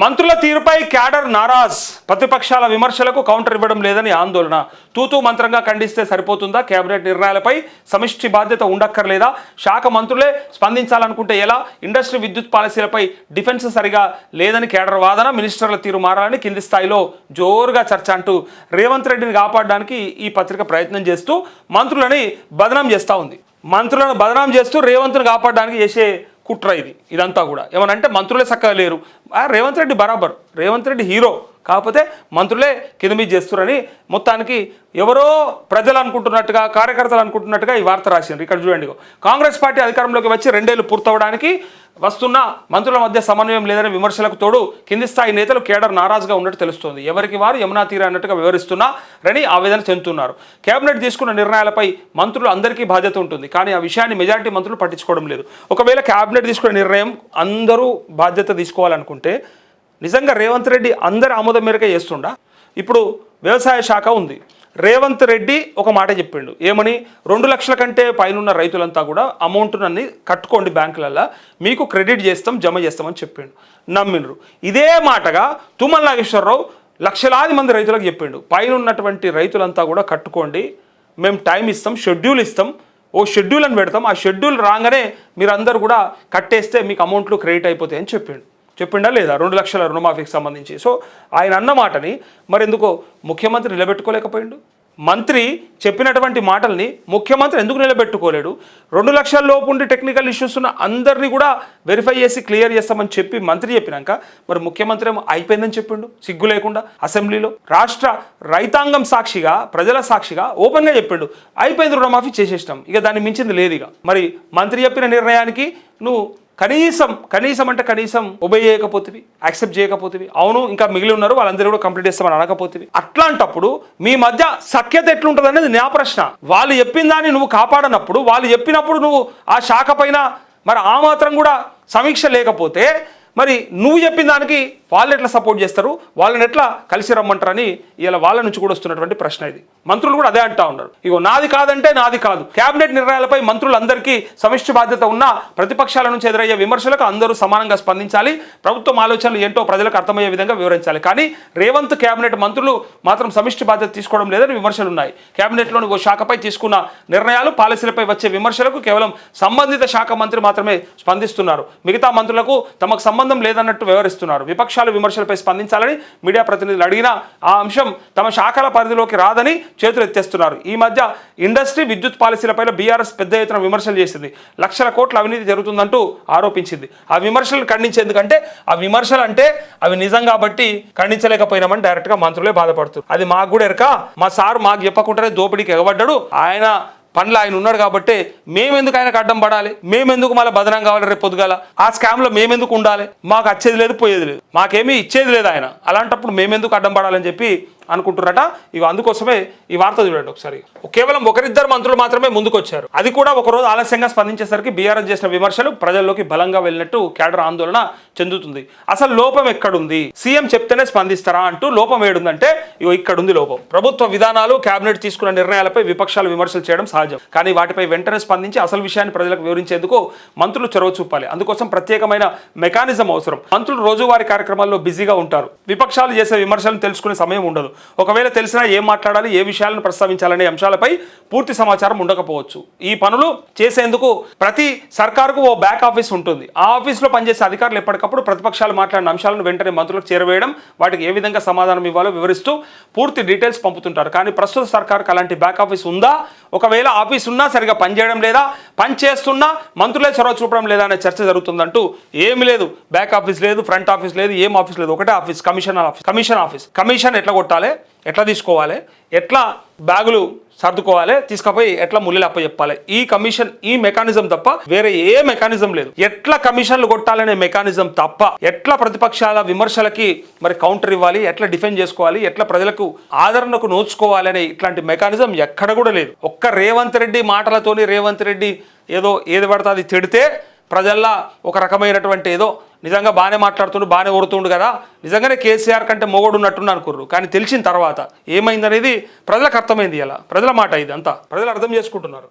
మంత్రుల తీరుపై క్యాడర్ నారాజ్. ప్రతిపక్షాల విమర్శలకు కౌంటర్ ఇవ్వడం లేదని ఆందోళన. తూతూ మంత్రంగా ఖండిస్తే సరిపోతుందా? కేబినెట్ నిర్ణయాలపై సమిష్టి బాధ్యత ఉండక్కర్లేదా? శాఖ మంత్రులే స్పందించాలనుకుంటే ఎలా? ఇండస్ట్రీ విద్యుత్ పాలసీలపై డిఫెన్స్ సరిగా లేదని కేడర్ వాదన. మినిస్టర్ల తీరు మారాలని కింది స్థాయిలో జోరుగా చర్చ అంటూ రేవంత్ రెడ్డిని కాపాడడానికి ఈ పత్రిక ప్రయత్నం చేస్తూ మంత్రులని బదనాం చేస్తూ ఉంది. మంత్రులను బదనాం చేస్తూ రేవంత్ను కాపాడడానికి చేసే కుట్ర ఇది ఇదంతా కూడా. ఏమనంటే మంత్రులే చక్కగా లేరు. రేవంత్ రెడ్డి బరాబర్. రేవంత్ రెడ్డి హీరో. కాకపోతే మంత్రులే కింద మీద చేస్తున్నారని మొత్తానికి ఎవరో ప్రజలు అనుకుంటున్నట్టుగా కార్యకర్తలు అనుకుంటున్నట్టుగా ఈ వార్త రాసిండ్రు. ఇక్కడ చూడండి కాంగ్రెస్ పార్టీ అధికారంలోకి వచ్చి రెండేళ్ళు పూర్తవడానికి వస్తున్న మంత్రుల మధ్య సమన్వయం లేదని విమర్శలకు తోడు కింది స్థాయి నేతలు కేడర్ నారాజుగా ఉన్నట్టు తెలుస్తోంది. ఎవరికి వారు యమునా తీర అన్నట్టుగా వివరిస్తున్నారని ఆవేదన చెందుతున్నారు. కేబినెట్ తీసుకున్న నిర్ణయాలపై మంత్రులు అందరికీ బాధ్యత ఉంటుంది. కానీ ఆ విషయాన్ని మెజారిటీ మంత్రులు పట్టించుకోవడం లేదు. ఒకవేళ కేబినెట్ తీసుకునే నిర్ణయం అందరూ బాధ్యత తీసుకోవాలనుకుంటే నిజంగా రేవంత్ రెడ్డి అందరి ఆమోదం మేరకే చేస్తుండా? ఇప్పుడు వ్యవసాయ శాఖ ఉంది. రేవంత్ రెడ్డి ఒక మాట చెప్పిండు. ఏమని? రెండు లక్షల కంటే పైనున్న రైతులంతా కూడా అమౌంట్నన్ని కట్టుకోండి బ్యాంకులల్లో. మీకు క్రెడిట్ చేస్తాం జమ చేస్తామని చెప్పిండు. నమ్మిండ్రు. ఇదే మాటగా తుమ్మల నాగేశ్వరరావు లక్షలాది మంది రైతులకు చెప్పిండు. పైన ఉన్నటువంటి రైతులంతా కూడా కట్టుకోండి. మేము టైం ఇస్తాం షెడ్యూల్ ఇస్తాం. ఓ షెడ్యూల్ అని పెడతాం. ఆ షెడ్యూల్ రాగానే మీరందరూ కూడా కట్టేస్తే మీకు అమౌంట్లు క్రెడిట్ అయిపోతాయి అని చెప్పిండు. చెప్పిండా లేదా? రెండు లక్షల రుణమాఫీకి సంబంధించి. సో ఆయన అన్న మాటని మరి ఎందుకో ముఖ్యమంత్రి నిలబెట్టుకోలేకపోయిండు? మంత్రి చెప్పినటువంటి మాటల్ని ముఖ్యమంత్రి ఎందుకు నిలబెట్టుకోలేడు? రెండు లక్షల లోపు ఉండి టెక్నికల్ ఇష్యూస్ ఉన్న అందరినీ కూడా వెరిఫై చేసి క్లియర్ చేస్తామని చెప్పి మంత్రి చెప్పినాక మరి ముఖ్యమంత్రి ఏమో అయిపోయిందని చెప్పిండు? సిగ్గు లేకుండా అసెంబ్లీలో రాష్ట్ర రైతాంగం సాక్షిగా ప్రజల సాక్షిగా ఓపెన్గా చెప్పిండు. అయిపోయింది రుణమాఫీ చేసేసినాం. ఇక దాన్ని మించింది లేదు ఇక. మరి మంత్రి చెప్పిన నిర్ణయానికి నువ్వు కనీసం కనీసం అంటే కనీసం ఒబే చేయకపోతుంది యాక్సెప్ట్ చేయకపోతుంది అవును ఇంకా మిగిలి ఉన్నారు వాళ్ళందరూ కూడా కంప్లీట్ చేస్తామని అనకపోతుంది అట్లాంటప్పుడు మీ మధ్య సఖ్యత ఎట్లుంటుంది అనేది నా ప్రశ్న. వాళ్ళు చెప్పిన దాన్ని నువ్వు కాపాడనప్పుడు వాళ్ళు చెప్పినప్పుడు నువ్వు ఆ శాఖ పైన మరి ఆ మాత్రం కూడా సమీక్ష లేకపోతే మరి నువ్వు చెప్పిన దానికి వాళ్ళని ఎట్లా సపోర్ట్ చేస్తారు? వాళ్ళని ఎట్లా కలిసి రమ్మంటారని ఇలా వాళ్ళ నుంచి కూడా వస్తున్నటువంటి ప్రశ్న ఇది. మంత్రులు కూడా అదే అంటా ఉన్నారు. ఇగో నాది కాదంటే నాది కాదు. కేబినెట్ నిర్ణయాలపై మంత్రులందరికీ సమిష్టి బాధ్యత ఉన్న ప్రతిపక్షాల నుంచి ఎదురయ్యే విమర్శలకు అందరూ సమానంగా స్పందించాలి. ప్రభుత్వం ఆలోచనలు ఏంటో ప్రజలకు అర్థమయ్యే విధంగా వివరించాలి. కానీ రేవంత్ కేబినెట్ మంత్రులు మాత్రం సమిష్టి బాధ్యత తీసుకోవడం లేదని విమర్శలు ఉన్నాయి కేబినెట్లోని ఓ శాఖపై తీసుకున్న నిర్ణయాలు పాలసీలపై వచ్చే విమర్శలకు కేవలం సంబంధిత శాఖ మంత్రి మాత్రమే స్పందిస్తున్నారు. మిగతా మంత్రులకు తమకు సంబంధం లేదన్నట్టు వివరిస్తున్నారు. విపక్షాలు విమర్శలపై స్పందించాలని మీడియా ప్రతినిధులు అడిగినా ఆ అంశం తమ శాఖల పరిధిలోకి రాదని చేతులు ఎత్తేస్తున్నారు. ఈ మధ్య ఇండస్ట్రీ విద్యుత్ పాలసీలపై బీఆర్ఎస్ పెద్ద ఎత్తున విమర్శలు చేసింది. లక్షల కోట్ల అవినీతి జరుగుతుందంటూ ఆరోపించింది. ఆ విమర్శలు ఖండించేందుకంటే ఆ విమర్శలు అంటే అవి నిజం కాబట్టి ఖండించలేకపోయినామని డైరెక్ట్గా మంత్రులే బాధపడుతున్నారు. అది మాకు కూడా ఎరక మా సార్ మాకు చెప్పకుండానే దోపిడీకి ఎగబడ్డాడు. ఆయన పనులు ఆయన ఉన్నాడు కాబట్టి మేమెందుకు ఆయనకు అడ్డం పడాలి? మేమెందుకు మళ్ళీ బదనం కావాలి రేపు పొద్దుగాల? ఆ స్కామ్లో మేమెందుకు ఉండాలి? మాకు వచ్చేది లేదు పోయేది లేదు. మాకేమీ ఇచ్చేది లేదు ఆయన. అలాంటప్పుడు మేమెందుకు అడ్డం పడాలని చెప్పి అనుకుంటున్నారట. ఇవి అందుకోసమే ఈ వార్త చూడండి ఒకసారి. కేవలం ఒకరిద్దరు మంత్రులు మాత్రమే ముందుకొచ్చారు. అది కూడా ఒక రోజు ఆలస్యంగా స్పందించేసరికి బీఆర్ఎస్ చేసిన విమర్శలు ప్రజల్లోకి బలంగా వెళ్ళినట్టు కేడర్ ఆందోళన చెందుతుంది. అసలు లోపం ఎక్కడుంది? సీఎం చెప్తేనే స్పందిస్తారా అంటూ లోపం ఏడుందంటే ఇగో ఇక్కడుంది లోపం. ప్రభుత్వ విధానాలు కేబినెట్ తీసుకున్న నిర్ణయాలపై విపక్షాలు విమర్శలు చేయడం సహజం. కానీ వాటిపై వెంటనే స్పందించి అసలు విషయాన్ని ప్రజలకు వివరించేందుకు మంత్రులు చొరవ చూపాలి. అందుకోసం ప్రత్యేకమైన మెకానిజం అవసరం. మంత్రులు రోజువారీ కార్యక్రమాల్లో బిజీగా ఉంటారు. విపక్షాలు చేసే విమర్శలను తెలుసుకునే సమయం ఉండదు. ఒకవేళ తెలిసినా ఏం మాట్లాడాలి ఏ విషయాలను ప్రస్తావించాలనే అంశాలపై పూర్తి సమాచారం ఉండకపోవచ్చు. ఈ పనులు చేసేందుకు ప్రతి సర్కారుకు ఓ బ్యాక్ ఆఫీస్ ఉంటుంది. ఆ ఆఫీస్లో పనిచేసే అధికారులు ఎప్పటికప్పుడు ప్రతిపక్షాలు మాట్లాడిన అంశాలను వెంటనే మంత్రులకు చేరవేయడం వాటికి ఏ విధంగా సమాధానం ఇవ్వాలో వివరిస్తూ పూర్తి డీటెయిల్స్ పంపుతుంటారు. కానీ ప్రస్తుత సర్కారుకు అలాంటి బ్యాక్ ఆఫీస్ ఉందా? ఒకవేళ ఆఫీస్ ఉన్నా సరిగా పనిచేయడం లేదా పని చేస్తున్నా మంత్రులే చొరవ చూపడం లేదా అనే చర్చ జరుగుతుందంటూ ఏమి లేదు. బ్యాక్ ఆఫీస్ లేదు ఫ్రంట్ ఆఫీస్ లేదు ఏం ఆఫీస్ లేదు. ఒకటే office commission office commission office commission ఎట్లా కొట్టాలి? ఎట్లా తీసుకోవాలి? ఎట్లా బ్యాగులు సర్దుకోవాలి? తీసుకపోయి ఎట్లా ముళ్ళు అప్ప చెప్పాలి ఈ కమిషన్ ఈ మెకానిజం తప్ప వేరే ఏ మెకానిజం లేదు. ఎట్లా కమిషన్లు కొట్టాలనే మెకానిజం తప్ప ఎట్లా ప్రతిపక్షాల విమర్శలకి మరి కౌంటర్ ఇవ్వాలి? ఎట్లా డిఫెండ్ చేసుకోవాలి? ఎట్లా ప్రజలకు ఆదరణకు నోచుకోవాలనే ఇట్లాంటి మెకానిజం ఎక్కడ కూడా లేదు. ఒక్క రేవంత్ రెడ్డి మాటలతోని రేవంత్ రెడ్డి ఏదో ఏది పడితే అది తిడితే ప్రజల్లో ఒక రకమైనటువంటి ఏదో నిజంగా బాగానే మాట్లాడుతుండు బాగానే ఓడుతుండు కదా. నిజంగానే కేసీఆర్ కంటే మొగోడు ఉన్నట్టుండు అనుకుర్రు. కానీ తెలిసిన తర్వాత ఏమైందనేది ప్రజలకు అర్థమైంది ఇలా. ప్రజల మాట ఇది అంతా. ప్రజలు అర్థం చేసుకుంటున్నారు.